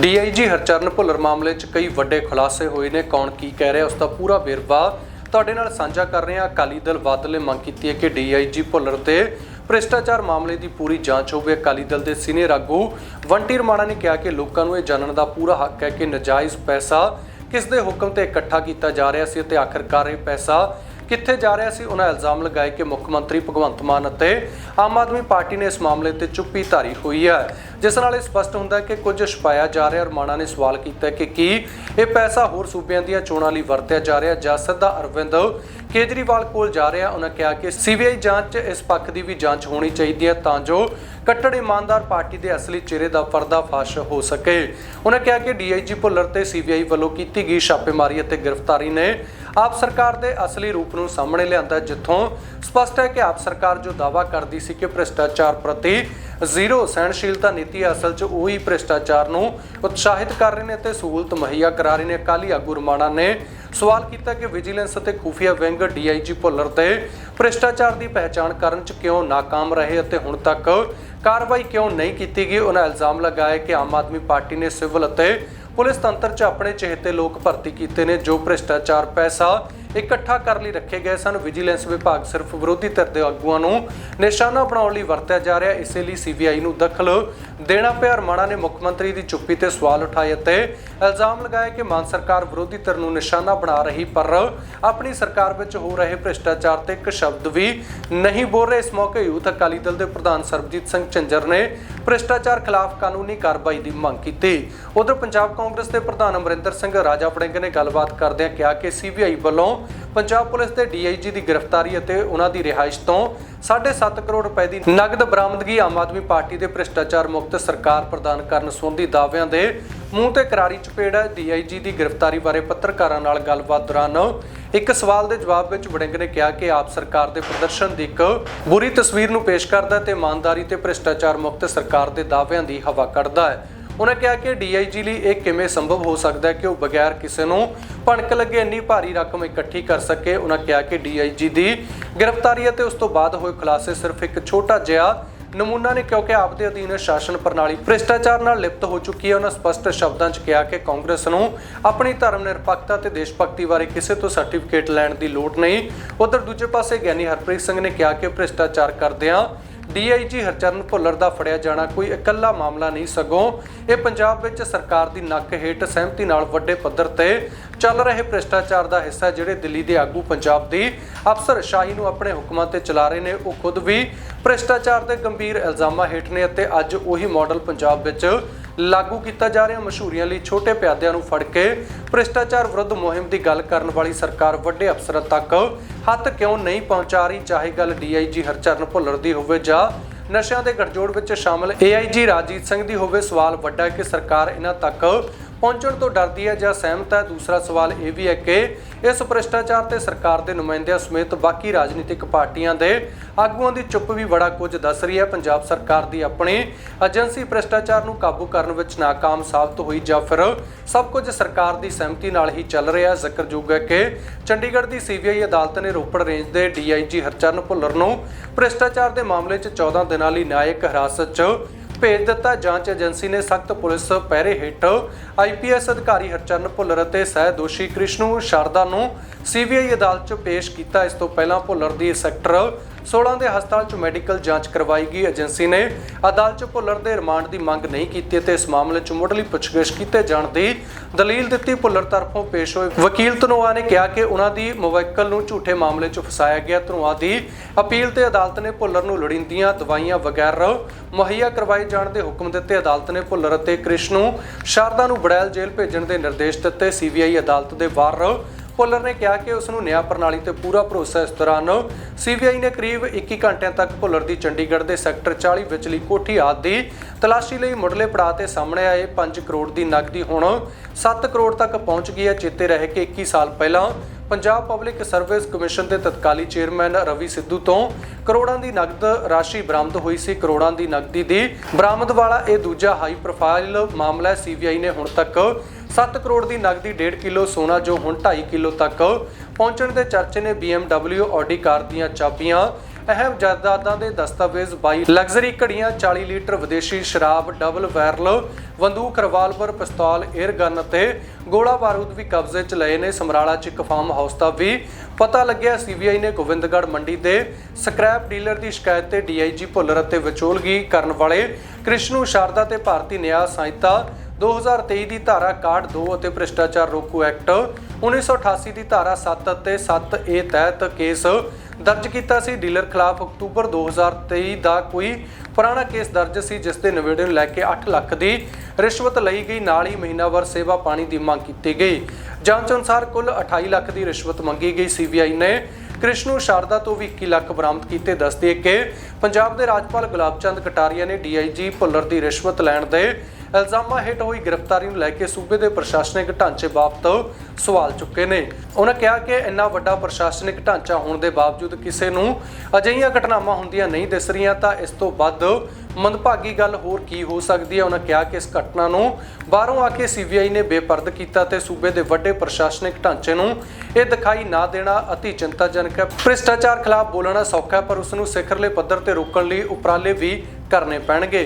DIG Harcharan Bhullar ਮਾਮਲੇ 'ਚ ਕਈ ਵੱਡੇ ਖੁਲਾਸੇ ਹੋਏ ਨੇ। ਕੌਣ ਕੀ ਕਹਿ ਰਿਹਾ, ਉਸ ਦਾ ਪੂਰਾ ਵੇਰਵਾ ਤੁਹਾਡੇ ਨਾਲ ਸਾਂਝਾ ਕਰ ਰਹੇ ਹਾਂ। ਅਕਾਲੀ ਦਲ ਬਾਦਲ ਮੰਗ ਕੀਤੀ ਹੈ ਕਿ ਡੀਆਈਜੀ ਭੁੱਲਰ ਤੇ ਭ੍ਰਿਸ਼ਟਾਚਾਰ ਮਾਮਲੇ ਦੀ ਪੂਰੀ ਜਾਂਚ ਹੋਵੇ। ਅਕਾਲੀ ਦਲ ਦੇ ਸੀਨੀਅਰ ਆਗੂ ਵੰਟੀ ਰਮਾਣਾ ਨੇ ਕਿਹਾ ਕਿ ਲੋਕਾਂ ਨੂੰ ਇਹ ਜਾਣਨ ਦਾ ਪੂਰਾ ਹੱਕ ਹੈ ਕਿ ਨਜਾਇਜ਼ ਪੈਸਾ ਕਿਸ ਦੇ ਹੁਕਮ ਤੇ ਇਕੱਠਾ ਕੀਤਾ ਜਾ ਰਿਹਾ ਸੀ ਅਤੇ ਆਖਰਕਾਰ ਇਹ ਪੈਸਾ ਕਿੱਥੇ ਜਾ ਰਿਹਾ ਸੀ, ਉਹਨਾਂ ਇਲਜ਼ਾਮ ਲਗਾਏ ਕਿ ਮੁੱਖ ਮੰਤਰੀ ਭਗਵੰਤ ਮਾਨ ਅਤੇ ਆਮ ਆਦਮੀ ਪਾਰਟੀ ਨੇ ਇਸ ਮਾਮਲੇ ਤੇ ਚੁੱਪੀ ਧਾਰੀ ਹੋਈ ਹੈ। ਜਿਸ ਨਾਲ ਇਹ ਸਪਸ਼ਟ ਹੁੰਦਾ ਹੈ ਕਿ ਕੁਝ ਛਪਾਇਆ ਜਾ ਰਿਹਾ ਰਮਾਣਾ ਨੇ ਸਵਾਲ ਕੀਤਾ ਕਿ ਕੀ ਇਹ ਪੈਸਾ ਹੋਰ ਸੂਬਿਆਂ ਦੀਆਂ ਚੋਣਾਂ ਲਈ ਵਰਤਿਆ ਜਾ ਰਿਹਾ ਜਾਂ ਸਿੱਧਾ ਅਰਵਿੰਦ ਕੇਜਰੀਵਾਲ ਕੋਲ ਜਾ ਰਿਹਾ ਉਹਨਾਂ ਕਿਹਾ ਕਿ ਸੀਬੀਆਈ ਜਾਂਚ ਇਸ ਪੱਖ ਦੀ ਵੀ ਜਾਂਚ ਹੋਣੀ ਚਾਹੀਦੀ ਹੈ ਤਾਂ ਜੋ ਕੱਟੜ ਇਮਾਨਦਾਰ ਪਾਰਟੀ ਦੇ ਅਸਲੀ ਚਿਹਰੇ ਦਾ ਪਰਦਾਫਾਸ਼ ਹੋ ਸਕੇ। ਉਹਨਾਂ ਕਿਹਾ ਕਿ ਡੀਆਈਜੀ ਭੁੱਲਰ ਤੇ ਸੀਬੀਆਈ ਵੱਲੋਂ ਕੀਤੀ ਗਈ ਛਾਪੇਮਾਰੀ ਅਤੇ ਗ੍ਰਿਫਤਾਰੀ ਨੇ ਆਪ ਸਰਕਾਰ ਦੇ ਅਸਲੀ ਰੂਪ ਨੂੰ ਸਾਹਮਣੇ ਲਿਆਂਦਾ, ਜਿੱਥੋਂ ਸਪਸ਼ਟ ਹੈ ਕਿ ਆਪ ਸਰਕਾਰ ਜੋ ਦਾਅਵਾ ਕਰਦੀ ਸੀ ਕਿ ਭ੍ਰਿਸ਼ਟਾਚਾਰ ਪ੍ਰਤੀ ਜ਼ੀਰੋ ਸਹਿਣਸ਼ੀਲਤਾ ਨੀਤੀ ਅਸਲ 'ਚ ਉਹੀ ਭ੍ਰਿਸ਼ਟਾਚਾਰ ਨੂੰ ਉਤਸ਼ਾਹਿਤ ਕਰ ਰਹੇ ਨੇ ਤੇ ਸਹੂਲਤ ਮੁਹੱਈਆ ਕਰਾ ਰਹੇ ਨੇ। ਅਕਾਲੀ ਆਗੂ ਰਮਾਣਾ ਨੇ ਸਵਾਲ ਕੀਤਾ ਕਿ ਵਿਜੀਲੈਂਸ ਅਤੇ ਖੂਫੀਆ ਵਿੰਗ ਡੀਆਈਜੀ ਭੁੱਲਰ ਤੇ ਭ੍ਰਿਸ਼ਟਾਚਾਰ ਦੀ ਪਹਿਚਾਣ ਕਰਨ 'ਚ ਕਿਉਂ ناکਾਮ ਰਹੇ ਅਤੇ ਹੁਣ ਤੱਕ ਕਾਰਵਾਈ ਕਿਉਂ ਨਹੀਂ ਕੀਤੀ ਗਈ, ਉਹਨਾਂ ਇਲਜ਼ਾਮ ਲਗਾਏ ਕਿ ਆਮ ਆਦਮੀ ਪਾਰਟੀ ਨੇ ਸਿਵਲ ਅਤੇ ਪੁਲਿਸ ਤੰਤਰ 'ਚ ਆਪਣੇ ਚਹਤੇ ਲੋਕ ਭਰਤੀ ਕੀਤੇ ਨੇ, ਜੋ ਭ੍ਰਿਸ਼ਟਾਚਾਰ ਪੈਸਾ ਇਕੱਠਾ ਕਰਨ ਲਈ ਰੱਖੇ ਗਏ ਸਨ। ਵਿਜੀਲੈਂਸ ਵਿਭਾਗ ਸਿਰਫ ਵਿਰੋਧੀ ਧਿਰ ਦੇ ਆਗੂਆਂ ਨੂੰ ਨਿਸ਼ਾਨਾ ਬਣਾਉਣ ਲਈ ਵਰਤਿਆ ਜਾ ਰਿਹਾ। ਇਸੇ ਲਈ ਸੀਬੀਆਈ ਨੂੰ ਦਖਲ ਦੇਣਾ ਪਿਆ। ਰਮਾਣਾ ਨੇ ਮੁੱਖ ਮੰਤਰੀ ਦੀ ਚੁੱਪੀ ਤੇ ਸਵਾਲ ਉਠਾਏ ਅਤੇ ਇਲਜ਼ਾਮ ਲਗਾਇਆ ਕਿ ਮਾਨ ਸਰਕਾਰ ਵਿਰੋਧੀ ਧਿਰ ਨੂੰ ਨਿਸ਼ਾਨਾ ਬਣਾ ਰਹੀ, ਪਰ ਆਪਣੀ ਸਰਕਾਰ ਵਿੱਚ ਹੋ ਰਹੇ ਭ੍ਰਿਸ਼ਟਾਚਾਰ ਤੇ ਇੱਕ ਸ਼ਬਦ ਵੀ ਨਹੀਂ ਬੋਲ ਰਹੇ। ਇਸ ਮੌਕੇ ਯੂਥ ਅਕਾਲੀ ਦਲ ਦੇ ਪ੍ਰਧਾਨ ਸਰਬਜੀਤ ਸਿੰਘ ਝੰਜਰ ਨੇ ਭ੍ਰਿਸ਼ਟਾਚਾਰ ਖਿਲਾਫ ਕਾਨੂੰਨੀ ਕਾਰਵਾਈ ਦੀ ਮੰਗ ਕੀਤੀ। ਉਧਰ ਪੰਜਾਬ ਕਾਂਗਰਸ ਦੇ ਪ੍ਰਧਾਨ ਅਮਰਿੰਦਰ ਸਿੰਘ ਰਾਜਾ ਵੜਿੰਗ ਨੇ ਗੱਲਬਾਤ ਕਰਦਿਆਂ ਕਿਹਾ ਕਿ ਸੀਬੀਆਈ ਵੱਲੋਂ ਪੰਜਾਬ ਪੁਲਿਸ ਦੇ ਡੀਆਈਜੀ ਦੀ ਗ੍ਰਿਫਤਾਰੀ ਅਤੇ ਉਹਨਾਂ ਦੀ ਰਿਹਾਇਸ਼ ਤੋਂ 7.5 ਕਰੋੜ ਰੁਪਏ ਦੀ ਨਗਦ ਬਰਾਮਦਗੀ ਆਮ ਆਦਮੀ ਪਾਰਟੀ ਦੇ ਭ੍ਰਿਸ਼ਟਾਚਾਰ ਮੁਕਤ ਸਰਕਾਰ ਪ੍ਰਦਾਨ ਕਰਨ ਸੰਬੰਧੀ ਦਾਅਵਿਆਂ ਦੇ ਮੂੰਹ ਤੇ ਕਰਾਰੀ ਚਪੇੜ ਹੈ। ਡੀਆਈਜੀ ਦੀ ਗ੍ਰਿਫਤਾਰੀ ਬਾਰੇ ਪੱਤਰਕਾਰਾਂ ਨਾਲ ਗੱਲਬਾਤ ਦੌਰਾਨ ਇੱਕ ਸਵਾਲ ਦੇ ਜਵਾਬ ਵਿੱਚ ਵੜਿੰਗ ਨੇ ਕਿਹਾ ਕਿ ਆਪ ਸਰਕਾਰ ਦੇ ਪ੍ਰਦਰਸ਼ਨ ਦੀ ਇੱਕ ਬੁਰੀ ਤਸਵੀਰ ਨੂੰ ਪੇਸ਼ ਕਰਦਾ ਤੇ ਇਮਾਨਦਾਰੀ ਤੇ ਭ੍ਰਿਸ਼ਟਾਚਾਰ ਮੁਕਤ ਸਰਕਾਰ ਦੇ ਦਾਅਵਿਆਂ ਦੀ ਹਵਾ ਕੱਢਦਾ ਹੈ। ਉਹਨਾਂ ਕਿਹਾ ਕਿ ਡੀਆਈਜੀ ਲਈ ਇਹ ਕਿਵੇਂ ਸੰਭਵ ਹੋ ਸਕਦਾ ਹੈ ਕਿ ਉਹ ਬਗੈਰ ਕਿਸੇ ਨੂੰ ਭਣਕ ਲੱਗੇ, ਇੰਨੀ ਭਾਰੀ ਰਕਮ ਇਕੱਠੀ ਕਰ ਸਕੇ? ਉਹਨਾਂ ਕਿਹਾ ਕਿ ਡੀਆਈਜੀ ਦੀ ਗ੍ਰਿਫਤਾਰੀ ਅਤੇ ਉਸ ਤੋਂ ਬਾਅਦ ਹੋਏ ਖੁਲਾਸੇ ਸਿਰਫ ਇੱਕ ਛੋਟਾ ਜਿਹਾ ਨਮੂਨਾ ਨੇ, ਕਿਉਂਕਿ ਆਪ ਦੇ ਅਧੀਨ ਸ਼ਾਸਨ ਪ੍ਰਣਾਲੀ ਭ੍ਰਿਸ਼ਟਾਚਾਰ ਨਾਲ ਲਿਪਤ ਹੋ ਚੁੱਕੀ ਹੈ। ਉਹਨਾਂ ਸਪਸ਼ਟ ਸ਼ਬਦਾਂ 'ਚ ਕਿਹਾ ਕਿ ਕਾਂਗਰਸ ਨੂੰ ਆਪਣੀ ਧਰਮ ਨਿਰਪੱਖਤਾ ਤੇ ਦੇਸ਼ ਭਗਤੀ ਬਾਰੇ ਕਿਸੇ ਤੋਂ ਸਰਟੀਫਿਕੇਟ ਲੈਣ ਦੀ ਲੋੜ ਨਹੀਂ। ਉਧਰ ਦੂਜੇ ਪਾਸੇ ਗਿਆਨੀ ਹਰਪ੍ਰੀਤ ਸਿੰਘ ਨੇ ਕਿਹਾ ਕਿ ਭ੍ਰਿਸ਼ਟਾਚਾਰ ਕਰਦਿਆਂ ਡੀਆਈਜੀ ਹਰਚਰਨ ਭੁੱਲਰ ਦਾ ਫੜਿਆ ਜਾਣਾ ਕੋਈ ਇਕੱਲਾ ਮਾਮਲਾ ਨਹੀਂ ਸਗੋਂ ਇਹ ਪੰਜਾਬ ਵਿੱਚ ਸਰਕਾਰ ਦੀ ਨੱਕ ਹੇਠ ਸਹਿਮਤੀ ਨਾਲ ਵੱਡੇ ਪੱਧਰ ਤੇ ਚੱਲ ਰਹੇ ਭ੍ਰਿਸ਼ਟਾਚਾਰ ਦਾ ਹਿੱਸਾ ਜਿਹੜੇ ਦਿੱਲੀ ਦੇ ਆਗੂ ਪੰਜਾਬ ਦੀ ਅਫਸਰ ਸ਼ਾਹੀ ਨੂੰ ਆਪਣੇ ਹੁਕਮਾਂ ਤੇ ਚਲਾ ਰਹੇ ਨੇ, ਉਹ ਖੁਦ ਵੀ ਭ੍ਰਿਸ਼ਟਾਚਾਰ ਦੇ ਗੰਭੀਰ ਇਲਜ਼ਾਮਾਂ ਹੇਠ ਨੇ ਅਤੇ ਅੱਜ ਉਹੀ ਮਾਡਲ ਪੰਜਾਬ ਵਿੱਚ ਲਾਗੂ ਕੀਤਾ ਜਾ ਰਿਹਾ। ਮਸ਼ਹੂਰੀਆਂ ਲਈ ਛੋਟੇ ਪਿਆਦਿਆਂ ਨੂੰ ਫੜ ਕੇ ਭ੍ਰਿਸ਼ਟਾਚਾਰ ਵਿਰੁੱਧ ਮੁਹਿੰਮ ਦੀ ਗੱਲ ਕਰਨ ਵਾਲੀ ਸਰਕਾਰ ਵੱਡੇ ਅਫਸਰਾਂ ਤੱਕ ਹੱਥ ਕਿਉਂ ਨਹੀਂ ਪਹੁੰਚਾ ਰਹੀ? ਚਾਹੇ ਗੱਲ ਡੀਆਈਜੀ ਹਰਚਰਨ ਭੁੱਲਰ ਦੀ ਹੋਵੇ ਜਾਂ ਨਸ਼ਿਆਂ ਦੇ ਗਠਜੋੜ ਵਿੱਚ ਸ਼ਾਮਲ ਏਆਈਜੀ ਰਾਜੀਤ ਸਿੰਘ ਦੀ ਹੋਵੇ, ਸਵਾਲ ਵੱਡਾ ਕਿ ਸਰਕਾਰ ਇਹਨਾਂ ਤੱਕ ਪਹੁੰਚਣ ਤੋਂ ਡਰਦੀ ਹੈ ਜਾਂ ਸਹਿਮਤ ਹੈ? ਦੂਸਰਾ ਸਵਾਲ ਇਹ ਵੀ ਹੈ ਕਿ ਇਸ ਭ੍ਰਿਸ਼ਟਾਚਾਰ ਤੇ ਸਰਕਾਰ ਦੇ ਨੁਮਾਇੰਦਿਆਂ ਸਮੇਤ ਬਾਕੀ ਰਾਜਨੀਤਿਕ ਪਾਰਟੀਆਂ ਦੇ ਆਗੂਆਂ ਦੀ ਚੁੱਪ ਵੀ ਬੜਾ ਕੁਝ ਦੱਸ ਰਹੀ ਹੈ। ਪੰਜਾਬ ਸਰਕਾਰ ਦੀ ਆਪਣੀ ਏਜੰਸੀ ਭ੍ਰਿਸ਼ਟਾਚਾਰ ਨੂੰ ਕਾਬੂ ਕਰਨ ਵਿੱਚ ناکਾਮ ਸਾਬਤ ਹੋਈ ਜਾਂ ਫਿਰ ਸਭ ਕੁਝ ਸਰਕਾਰ ਦੀ ਸਹਿਮਤੀ ਨਾਲ ਹੀ ਚੱਲ ਰਿਹਾ ਜ਼ਿਕਰਯੋਗ ਹੈ ਕਿ ਚੰਡੀਗੜ੍ਹ ਦੀ ਸੀਬੀਆਈ ਅਦਾਲਤ ਨੇ ਰੋਪੜ ਰੇਂਜ ਦੇ ਡੀਆਈਜੀ ਹਰਚਰਨ ਭੁੱਲਰ ਨੂੰ ਭ੍ਰਿਸ਼ਟਾਚਾਰ ਦੇ ਮਾਮਲੇ 'ਚ 14 ਦਿਨਾਂ ਲਈ ਨਿਆਇਕ ਹਿਰਾਸਤ 'ਚ ਭੇਜ ਦਿੱਤਾ। ਜਾਂਚ ਏਜੰਸੀ ਨੇ ਸਖਤ ਪੁਲਿਸ ਪਹਿਰੇ ਹੇਠ ਆਈਪੀਐਸ ਅਧਿਕਾਰੀ ਹਰਚਰਨ ਭੁੱਲਰ ਅਤੇ ਸਹਿ ਦੋਸ਼ੀ ਕ੍ਰਿਸ਼ਨੂ ਸ਼ਾਰਦਾ ਨੂੰ ਸੀਬੀਆਈ ਅਦਾਲਤ 'ਚ ਪੇਸ਼ ਕੀਤਾ। ਇਸ ਤੋਂ ਪਹਿਲਾਂ ਭੁੱਲਰ ਦੀ ਸੈਕਟਰ 16 ਦੇ ਹਸਪਤਾਲ 'ਚ ਮੈਡੀਕਲ ਜਾਂਚ ਕਰਵਾਈ ਗਈ ਏਜੰਸੀ ਨੇ। ਅਦਾਲਤ 'ਚ ਭੁੱਲਰ ਦੇ ਰਿਮਾਂਡ ਦੀ ਮੰਗ ਨਹੀਂ ਕੀਤੀ ਤੇ ਇਸ ਮਾਮਲੇ 'ਚ ਮੁੱਢਲੀ ਪੁੱਛਗਿੱਛ ਕੀਤੇ ਜਾਣ ਦੀ ਦਲੀਲ ਦਿੱਤੀ। ਭੁੱਲਰ ਤਰਫੋਂ ਪੇਸ਼ ਹੋਏ ਵਕੀਲ ਧਨੋਆ ਨੇ ਕਿਹਾ ਕਿ ਉਹਨਾਂ ਦੀ ਮੁਵੱਕਲ ਨੂੰ ਝੂਠੇ ਮਾਮਲੇ 'ਚ ਫਸਾਇਆ ਗਿਆ। ਧਨੋਆ ਦੀ ਅਪੀਲ ਤੇ ਅਦਾਲਤ ਨੇ ਭੁੱਲਰ ਨੂੰ ਲੋੜੀਂਦੀਆਂ ਦਵਾਈਆਂ ਵਗੈਰਾ ਮੁਹੱਈਆ ਕਰਵਾਏ ਜਾਣ ਦੇ ਹੁਕਮ ਦਿੱਤੇ। ਅਦਾਲਤ ਨੇ ਭੁੱਲਰ ਅਤੇ ਕ੍ਰਿਸ਼ਨ ਨੂੰ ਸ਼ਾਰਦਾ ਨੂੰ ਬੜੈਲ ਜੇਲ੍ਹ ਭੇਜਣ ਦੇ ਨਿਰਦੇਸ਼ ਦਿੱਤੇ। ਸੀਬੀਆਈ ਅਦਾਲਤ ਦੇ ਵਾਰ ਭੁੱਲਰ ਨੇ ਕਿਹਾ ਕਿ ਉਸ ਨੂੰ ਨਿਆਂ ਪ੍ਰਣਾਲੀ ਤੇ ਪੂਰਾ ਭਰੋਸਾ ਇਸ ਦੌਰਾਨ। ਸੀਬੀਆਈ ਨੇ ਕਰੀਬ 21 ਘੰਟਿਆਂ ਤੱਕ ਭੁੱਲਰ ਦੀ ਚੰਡੀਗੜ੍ਹ ਦੇ ਸੈਕਟਰ 40 ਵਿਚਲੀ ਕੋਠੀ ਆਦਿ ਤਲਾਸ਼ੀ ਲਈ ਮੁੱਢਲੇ ਪੜਾਅ ਤੇ ਸਾਹਮਣੇ ਆਏ 5 ਕਰੋੜ ਦੀ ਨਕਦੀ ਹੁਣ 7 ਕਰੋੜ ਤੱਕ ਪਹੁੰਚ ਗਈ ਹੈ, ਚੇਤੇ ਰਹੇ ਕਿ 21 ਸਾਲ ਪਹਿਲਾਂ ਪੰਜਾਬ ਪਬਲਿਕ ਸਰਵਿਸ ਕਮਿਸ਼ਨ ਦੇ ਤਤਕਾਲੀ ਚੇਅਰਮੈਨ ਰਵੀ ਸਿੱਧੂ ਤੋਂ ਕਰੋੜਾਂ ਦੀ ਨਕਦ ਰਾਸ਼ੀ ਬਰਾਮਦ ਹੋਈ ਸੀ। ਕਰੋੜਾਂ ਦੀ ਨਕਦੀ ਦੀ ਬਰਾਮਦ ਵਾਲਾ ਇਹ ਦੂਜਾ ਹਾਈ ਪ੍ਰੋਫਾਈਲ ਮਾਮਲਾ ਹੈ ਸੀਬੀਆਈ ਨੇ ਹੁਣ ਤੱਕ 7 ਕਰੋੜ ਦੀ ਨਕਦੀ 1.5 ਕਿਲੋ ਸੋਨਾ ਜੋ ਹੁਣ 2.5 ਕਿਲੋ ਤੱਕ ਪਹੁੰਚਣ ਦੇ ਚਰਚੇ ਨੇ BMW ਆਡੀ ਕਾਰ ਦੀਆਂ ਚਾਬੀਆਂ ਅਹਿਮ ਜਾਇਦਾਦਾਂ ਦੇ ਦਸਤਾਵੇਜ਼ 22 ਲਗਜ਼ਰੀ ਘੜੀਆਂ 40 ਲੀਟਰ ਵਿਦੇਸ਼ੀ ਸ਼ਰਾਬ ਡਬਲ ਬੈਰਲ ਬੰਦੂਕ ਰਿਵਾਲਵਰ ਪਿਸਤੌਲ 에ਅਰ ਗਨ ਅਤੇ ਗੋਲਾ ਬਾਰੂਦ ਵੀ ਕਬਜ਼ੇ 'ਚ ਲਏ ਨੇ। ਸਮਰਾਲਾ 'ਚ ਇੱਕ ਫਾਰਮ ਹਾਊਸ ਦਾ ਵੀ ਪਤਾ ਲੱਗਿਆ। ਸੀਬੀਆਈ ਨੇ ਗੋਬਿੰਦਗੜ੍ਹ ਮੰਡੀ ਦੇ ਸਕ੍ਰੈਪ ਡੀਲਰ ਦੀ ਸ਼ਿਕਾਇਤ ਤੇ ਡੀਆਈਜੀ ਭੁੱਲਰ ਅਤੇ ਵਿਚੋਲਗੀ ਕਰਨ ਵਾਲੇ ਕ੍ਰਿਸ਼ਨੂ ਸ਼ਾਰਦਾ ਤੇ ਭਾਰਤੀ ਨਿਆਂ ਸੰਹਿਤਾ 2023 ਦੀ ਧਾਰਾ 62 ਅਤੇ ਭ੍ਰਿਸ਼ਟਾਚਾਰ ਰੋਕੂ ਐਕਟ 1988 ਦੀ ਧਾਰਾ 7 ਅਤੇ 7 ਏ ਤਹਿਤ ਕੇਸ ਦਰਜ ਕੀਤਾ ਸੀ ਡੀਲਰ ਖਿਲਾਫ ਅਕਤੂਬਰ 2023 ਦਾ ਕੋਈ ਪੁਰਾਣਾ ਕੇਸ ਦਰਜ ਸੀ, ਜਿਸ ਦੇ ਨਵੇੜੇ ਨੂੰ ਲੈ ਕੇ 8 ਲੱਖ ਦੀ ਰਿਸ਼ਵਤ ਲਈ ਗਈ। ਨਾਲ ਹੀ ਮਹੀਨਾਵਾਰ ਸੇਵਾ ਪਾਣੀ ਦੀ ਮੰਗ ਕੀਤੀ ਗਈ। ਜਾਂਚ ਅਨੁਸਾਰ ਕੁੱਲ 28 ਲੱਖ ਦੀ ਰਿਸ਼ਵਤ ਮੰਗੀ ਗਈ। ਸੀਬੀਆਈ ਨੇ ਕ੍ਰਿਸ਼ਨੂ ਸ਼ਾਰਦਾ ਤੋਂ ਵੀ 21 ਲੱਖ ਬਰਾਮਦ ਕੀਤੇ। ਦੱਸਦੇ ਕਿ ਪੰਜਾਬ ਦੇ ਰਾਜਪਾਲ ਗੁਲਾਬ ਚੰਦ ਕਟਾਰੀਆ ਨੇ ਡੀਆਈਜੀ ਭੁੱਲਰ ਦੀ ਰਿਸ਼ਵਤ ਲੈਣ ਦੇ ਇਲਜ਼ਾਮਾਂ ਹੇਠ ਹੋਈ ਗ੍ਰਿਫਤਾਰੀ ਨੂੰ ਲੈ ਕੇ ਸੂਬੇ ਦੇ ਪ੍ਰਸ਼ਾਸਨਿਕ ਢਾਂਚੇ ਬਾਬਤ ਸਵਾਲ ਚੁੱਕੇ ਨੇ। ਉਹਨਾਂ ਕਿਹਾ ਕਿ ਇੰਨਾ ਵੱਡਾ ਪ੍ਰਸ਼ਾਸਨਿਕ ਢਾਂਚਾ ਹੋਣ ਦੇ ਬਾਵਜੂਦ ਕਿਸੇ ਨੂੰ ਅਜਿਹੀਆਂ ਘਟਨਾਵਾਂ ਹੁੰਦੀਆਂ ਨਹੀਂ ਦਿਸ ਰਹੀਆਂ, ਤਾਂ ਇਸ ਤੋਂ ਵੱਧ ਮੰਦਭਾਗੀ ਗੱਲ ਹੋਰ ਕੀ ਹੋ ਸਕਦੀ ਹੈ? ਉਹਨਾਂ ਕਿਹਾ ਕਿ ਇਸ ਘਟਨਾ ਨੂੰ ਬਾਹਰੋਂ ਆ ਕੇ ਸੀਬੀਆਈ ਨੇ ਬੇਪਰਦ ਕੀਤਾ ਤੇ ਸੂਬੇ ਦੇ ਵੱਡੇ ਪ੍ਰਸ਼ਾਸਨਿਕ ਢਾਂਚੇ ਨੂੰ ਇਹ ਦਿਖਾਈ ਨਾ ਦੇਣਾ ਅਤੀ ਚਿੰਤਾਜਨਕ ਹੈ। ਭ੍ਰਿਸ਼ਟਾਚਾਰ ਖਿਲਾਫ ਬੋਲਣਾ ਸੌਖਾ ਹੈ, ਪਰ ਉਸ ਨੂੰ ਸਿਖਰਲੇ ਪੱਧਰ ਤੇ ਰੋਕਣ ਲਈ ਉਪਰਾਲੇ ਵੀ ਕਰਨੇ ਪੈਣਗੇ।